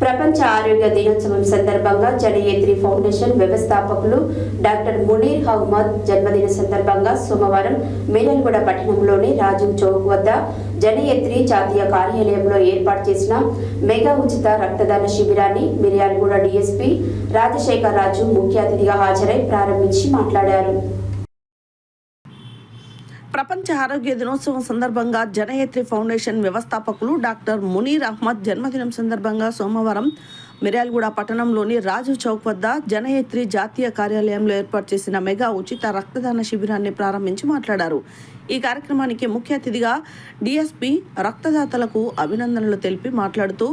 ప్రపంచ ఆరోగ్య దినోత్సవం సందర్భంగా జనయేత్రి ఫౌండేషన్ వ్యవస్థాపకులు డాక్టర్ మునీర్ అహ్మద్ జన్మదిన సందర్భంగా సోమవారం మేనల్గూడ పట్టణంలోని రాజు చౌక్ వద్ద జనయేత్రి జాతీయ కార్యాలయంలో ఏర్పాటు చేసిన మెగా ఉచిత రక్తదాన శిబిరాన్ని మిర్యాలగూడ డీఎస్పీ రాజశేఖర్ రాజు ముఖ్య అతిథిగా హాజరై ప్రారంభించి మాట్లాడారు. ప్రపంచ ఆరోగ్య దినోత్సవం సందర్భంగా జనయత్రి ఫౌండేషన్ వ్యవస్థాపకులు డాక్టర్ మునీర్ అహ్మద్ జన్మదినం సందర్భంగా సోమవారం మిర్యాలగూడ పట్టణంలోని రాజు చౌక్ వద్ద జనయత్రి జాతీయ కార్యాలయంలో ఏర్పాటు చేసిన మెగా ఉచిత రక్తదాన శిబిరాన్ని ప్రారంభించి మాట్లాడారు. ఈ కార్యక్రమానికి ముఖ్య అతిథిగా డిఎస్పి రక్తదాతలకు అభినందనలు తెలిపి మాట్లాడుతూ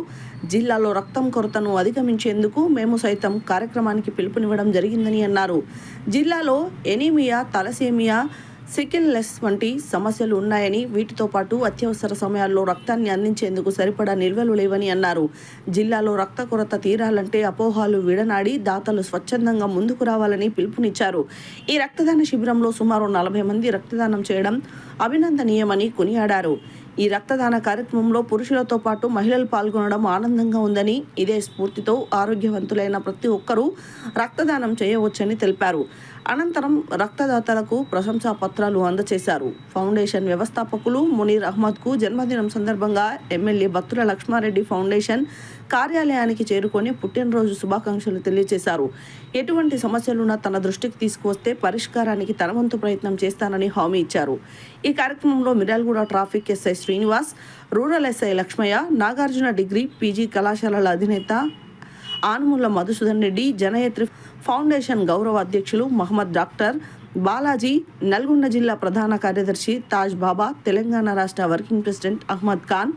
జిల్లాలో రక్తం కొరతను అధిగమించేందుకు మేము సైతం కార్యక్రమానికి పిలుపునివ్వడం జరిగిందని అన్నారు. జిల్లాలో ఎనీమియా తలసేమియా సికిల్ లెస్ వంటి సమస్యలు ఉన్నాయని వీటితో పాటు అత్యవసర సమయాల్లో రక్తాన్ని అందించేందుకు సరిపడా నిల్వలు లేవని అన్నారు. జిల్లాలో రక్త కొరత తీరాలంటే అపోహాలు విడనాడి దాతలు స్వచ్ఛందంగా ముందుకు రావాలని పిలుపునిచ్చారు. ఈ రక్తదాన శిబిరంలో సుమారు నలభై మంది రక్తదానం చేయడం అభినందనీయమని కొనియాడారు. ఈ రక్తదాన కార్యక్రమంలో పురుషులతో పాటు మహిళలు పాల్గొనడం ఆనందంగా ఉందని ఇదే స్ఫూర్తితో ఆరోగ్యవంతులైన ప్రతి ఒక్కరూ రక్తదానం చేయవచ్చని తెలిపారు. అనంతరం రక్తదాతలకు ప్రశంసా పత్రాలు అందజేశారు ఫౌండేషన్ వ్యవస్థాపకులు మునీర్ అహ్మద్కు జన్మదినం సందర్భంగా ఎమ్మెల్యే భక్తుల లక్ష్మారెడ్డి ఫౌండేషన్ కార్యాలయానికి చేరుకొని పుట్టినరోజు శుభాకాంక్షలు తెలియజేశారు ఎటువంటి సమస్యలున్నా తన దృష్టికి తీసుకువస్తే పరిష్కారానికి తన వంతు ప్రయత్నం చేస్తానని హామీ ఇచ్చారు. ఈ కార్యక్రమంలో Miryalaguda traffic SI Srinivas rural SI Laxmaiah Nagarjuna degree PG కళాశాలల అధినేత ఆనుముల మధుసూదన్ రెడ్డి జనయత్రి ఫౌండేషన్ గౌరవ అధ్యక్షులు మహమ్మద్ డాక్టర్ బాలాజీ నల్గొండ జిల్లా ప్రధాన కార్యదర్శి తాజ్ బాబా తెలంగాణ రాష్ట్ర వర్కింగ్ ప్రెసిడెంట్ అహ్మద్ ఖాన్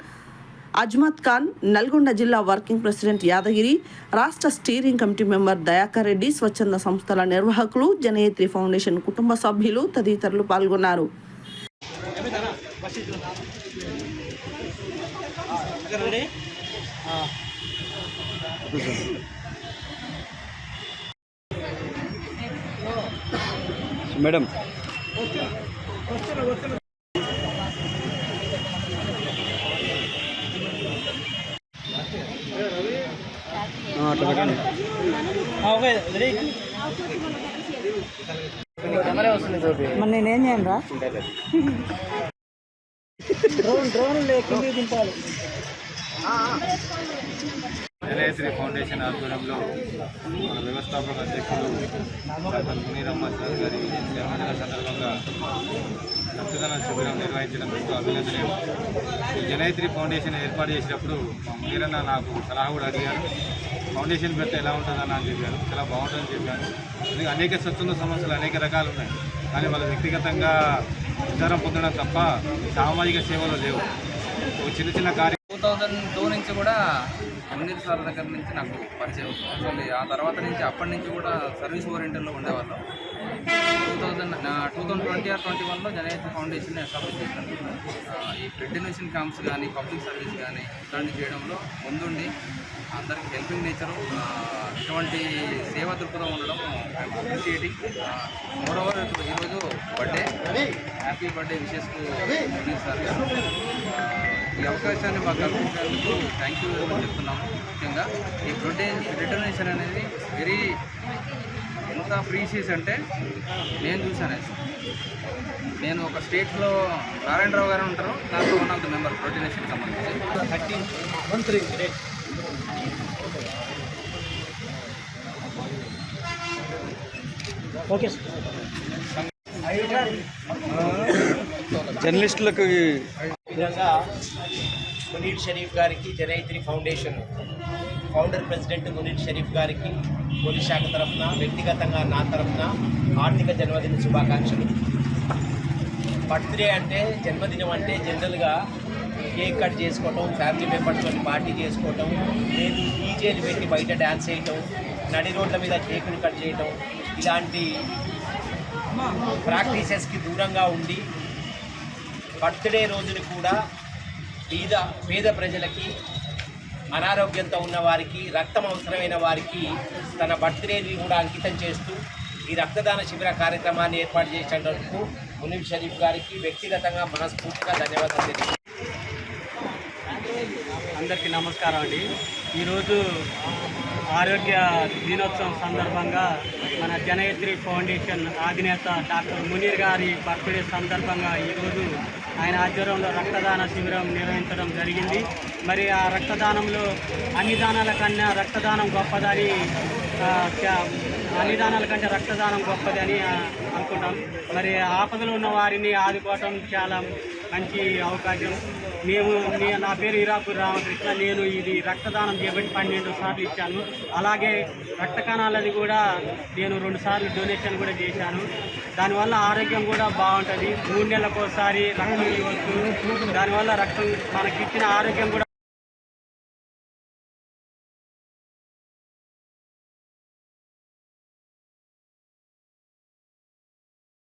అజ్మత్ ఖాన్ నల్గొండ జిల్లా వర్కింగ్ ప్రెసిడెంట్ యాదగిరి రాష్ట్ర steering committee member Dayakar Reddy స్వచ్ఛంద సంస్థల నిర్వాహకులు జనయత్రి ఫౌండేషన్ కుటుంబ సభ్యులు తదితరులు పాల్గొన్నారు. మేడం. ఆ, అట్లా పెట్టండి. మరి నేనేం చేయను రా? డ్రోన్ డ్రోన్ కిందికి దింపాలి జయశ్రీ ఫౌండేషన్ ఆధ్వర్యంలో మన వ్యవస్థాపక అధ్యక్షులు డాక్టర్ మునీర్ అహ్మద్ సార్ గారి జన్మదిన సందర్భంగా రక్తదాన శిబిరం నిర్వహించడం మీకు అభినందనం ఈ జనయత్రి ఫౌండేషన్ ఏర్పాటు చేసినప్పుడు మా మునీరన్న నాకు సలహా కూడా అడిగారు. ఫౌండేషన్ పెడితే ఎలా ఉంటుందని అని చెప్పాను చాలా బాగుంటుందని చెప్పాను అందుకే అనేక స్వచ్ఛంద సమస్యలు అనేక రకాలు ఉన్నాయి. కానీ వాళ్ళు వ్యక్తిగతంగా విచారం పొందడం తప్ప సామాజిక సేవలు లేవు. చిన్న చిన్న కార్య టూ థౌజండ్ టూ నుంచి కూడా మునీర్ సార్ దగ్గర నుంచి నాకు పరిచయం. యాక్చువల్లీ ఆ తర్వాత నుంచి అప్పటి నుంచి కూడా సర్వీస్ ఓరియంటెడ్లో ఉండేవాళ్ళం. Two thousand two thousand twenty or twenty వన్లో జనయత్రి ఫౌండేషన్ ఎస్టాబ్లిష్ చేశాను ఈ డొనేషన్ క్యాంప్స్ కానీ పబ్లిక్ సర్వీస్ కానీ ఇట్లాంటివి చేయడంలో ముందుండి అందరికి హెల్పింగ్ నేచరు ఇటువంటి సేవా దృక్పథం ఉండడం అప్రిషియేటింగ్ మోరోవర్ ఈరోజు birthday. Happy birthday wishes to sir గారు. ఈ అవకాశాన్ని మాకు కల్పించినందుకు థ్యాంక్ యూ వెరీ మచ్ చెప్తున్నాము. ముఖ్యంగా ఈ బ్లడ్ డొనేషన్ అనేది వెరీ ఎంత ప్రీషియస్ అంటే నేను చూశాను. నేను ఒక స్టేట్లో నారాయణరావు గారు ఉంటారు. దాంట్లో one of the member donation సంబంధించి. థర్టీన్ వన్ త్రీ ఓకే జర్నలిస్టులకు విధంగా మునీర్ షరీఫ్ గారికి Janayatri foundation founder president Munir Sharif గారికి పోలీస్ శాఖ తరఫున వ్యక్తిగతంగా నా తరఫున ఆర్థిక జన్మదిన శుభాకాంక్షలు. బర్త్డే అంటే జన్మదినం అంటే జనరల్గా కేక్ కట్ చేసుకోవటం ఫ్యామిలీ మెంబర్స్తో పార్టీ చేసుకోవటం లేదు డీజేలు పెట్టి బయట డ్యాన్స్ చేయటం నడి రోడ్ల మీద కేకులు కట్ చేయటం ఇలాంటి ప్రాక్టీసెస్కి దూరంగా ఉండి బర్త్డే రోజుని కూడా పేద పేద ప్రజలకి అనారోగ్యంతో ఉన్న వారికి రక్తం అవసరమైన వారికి తన బర్త్డేని కూడా అంకితం చేస్తూ ఈ రక్తదాన శిబిర కార్యక్రమాన్ని ఏర్పాటు చేసినందుకు మునీబ్ షరీఫ్ గారికి వ్యక్తిగతంగా మనస్ఫూర్తిగా ధన్యవాదాలు అందరికీ నమస్కారం అండి. ఈరోజు ఆరోగ్య దినోత్సవం సందర్భంగా మన జనయత్రి ఫౌండేషన్ అధినేత డాక్టర్ మునీర్ గారి బర్త్డే సందర్భంగా ఈరోజు ఆయన ఆధ్వర్యంలో రక్తదాన శిబిరం నిర్వహించడం జరిగింది. మరి ఆ రక్తదానంలో అన్ని దానాల కన్నా రక్తదానం గొప్పదని అన్ని దానాల కంటే రక్తదానం గొప్పదని అనుకుంటాం. మరి ఆపదలు ఉన్న వారిని ఆదుకోవటం చాలా మంచి అవకాశం. మేము నా పేరు ఇరాపూర్ రామకృష్ణ. నేను ఇది రక్తదానం చేపట్టి పన్నెండు సార్లు ఇచ్చాను. అలాగే రక్త కణాలది కూడా నేను రెండు సార్లు డొనేషన్ కూడా చేశాను. దానివల్ల ఆరోగ్యం కూడా బాగుంటుంది. మూడు నెలలకు ఒకసారి రక్తం ఇవ్వచ్చు. దానివల్ల రక్తం మనకిచ్చిన ఆరోగ్యం కూడా